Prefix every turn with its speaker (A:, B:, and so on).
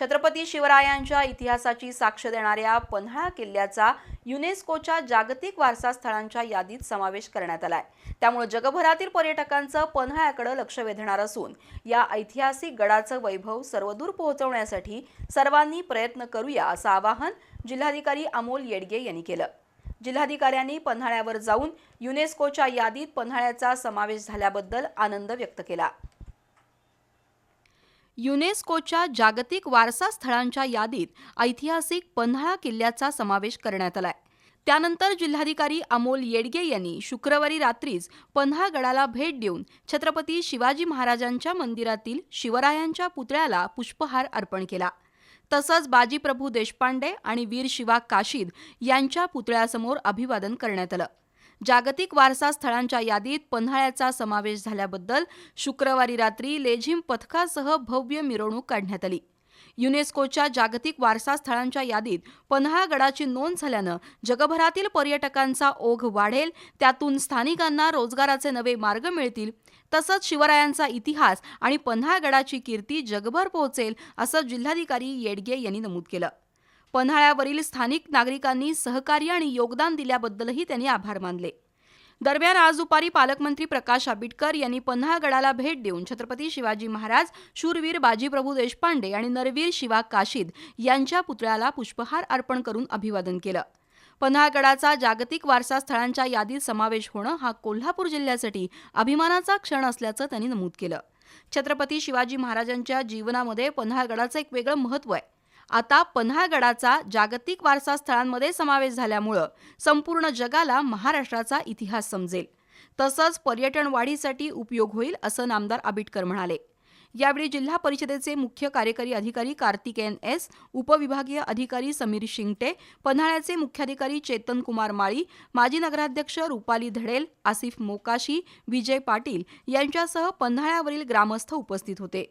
A: छत्रपती शिवरायांच्या इतिहासाची साक्ष देणाऱ्या पन्हाळा किल्ल्याचा युनेस्कोच्या जागतिक वारसा स्थळांच्या यादीत समावेश करण्यात आलाय. त्यामुळे जगभरातील पर्यटकांचं पन्हाळ्याकडे लक्ष वेधणार असून या ऐतिहासिक गडाचं वैभव सर्वदूर पोहोचवण्यासाठी सर्वांनी प्रयत्न करूया असं आवाहन जिल्हाधिकारी अमोल येडगे यांनी केलं. जिल्हाधिकाऱ्यांनी पन्हाळ्यावर जाऊन युनेस्कोच्या यादीत पन्हाळ्याचा समावेश झाल्याबद्दल आनंद व्यक्त केला. युनेस्कोच्या जागतिक वारसा स्थळांच्या यादीत ऐतिहासिक पन्हाळा किल्ल्याचा समावेश करण्यात आलाय. त्यानंतर जिल्हाधिकारी अमोल येडगे यांनी शुक्रवारी रात्रीच पन्हाळगडाला भेट देऊन छत्रपती शिवाजी महाराजांच्या मंदिरातील शिवरायांच्या पुतळ्याला पुष्पहार अर्पण केला. तसंच बाजीप्रभू देशपांडे आणि वीर शिवा काशीद यांच्या पुतळ्यासमोर अभिवादन करण्यात आलं. जागतिक वारसा स्थळांच्या यादीत पन्हाळ्याचा समावेश झाल्याबद्दल शुक्रवारी रात्री लेझिम पथकासह भव्य मिरवणूक काढण्यात आली. युनेस्कोच्या जागतिक वारसा स्थळांच्या यादीत पन्हाळगडाची नोंद झाल्यानं जगभरातील पर्यटकांचा ओघ वाढेल त्यातून स्थानिकांना रोजगाराचे नवे मार्ग मिळतील. तसंच शिवरायांचा इतिहास आणि पन्हाळगडाची कीर्ती जगभर पोहोचेल असं जिल्हाधिकारी येडगे यांनी नमूद केलं. पन्हाळ्यावरील स्थानिक नागरिकांनी सहकार्य आणि योगदान दिल्याबद्दलही त्यांनी आभार मानले. दरम्यान आज दुपारी पालकमंत्री प्रकाश आंबेडकर यांनी पन्हाळगडाला भेट देऊन छत्रपती शिवाजी महाराज शूरवीर बाजीप्रभू देशपांडे आणि नरवीर शिवा काशीद यांच्या पुतळ्याला पुष्पहार अर्पण करून अभिवादन केलं. पन्हाळगडाचा जागतिक वारसा स्थळांच्या यादीत समावेश होणं हा कोल्हापूर जिल्ह्यासाठी अभिमानाचा क्षण असल्याचं त्यांनी नमूद केलं. छत्रपती शिवाजी महाराजांच्या जीवनामध्ये पन्हाळगडाचं एक वेगळं महत्त्व आहे. आता पन्हाळगडाचा जागतिक वारसा स्थळांमध्ये समावेश झाल्यामुळं संपूर्ण जगाला महाराष्ट्राचा इतिहास समजेल. तसंच पर्यटन वाढीसाठी उपयोग होईल असं नामदार आबिटकर म्हणाले. यावेळी जिल्हा परिषदेचे मुख्य कार्यकारी अधिकारी कार्तिकेयन एस उपविभागीय अधिकारी समीर शिंगटे पन्हाळ्याचे मुख्याधिकारी चेतन कुमार माळी माजी नगराध्यक्ष रुपाली धडेल आसिफ मोकाशी विजय पाटील यांच्यासह पन्हाळ्यावरील ग्रामस्थ उपस्थित होते.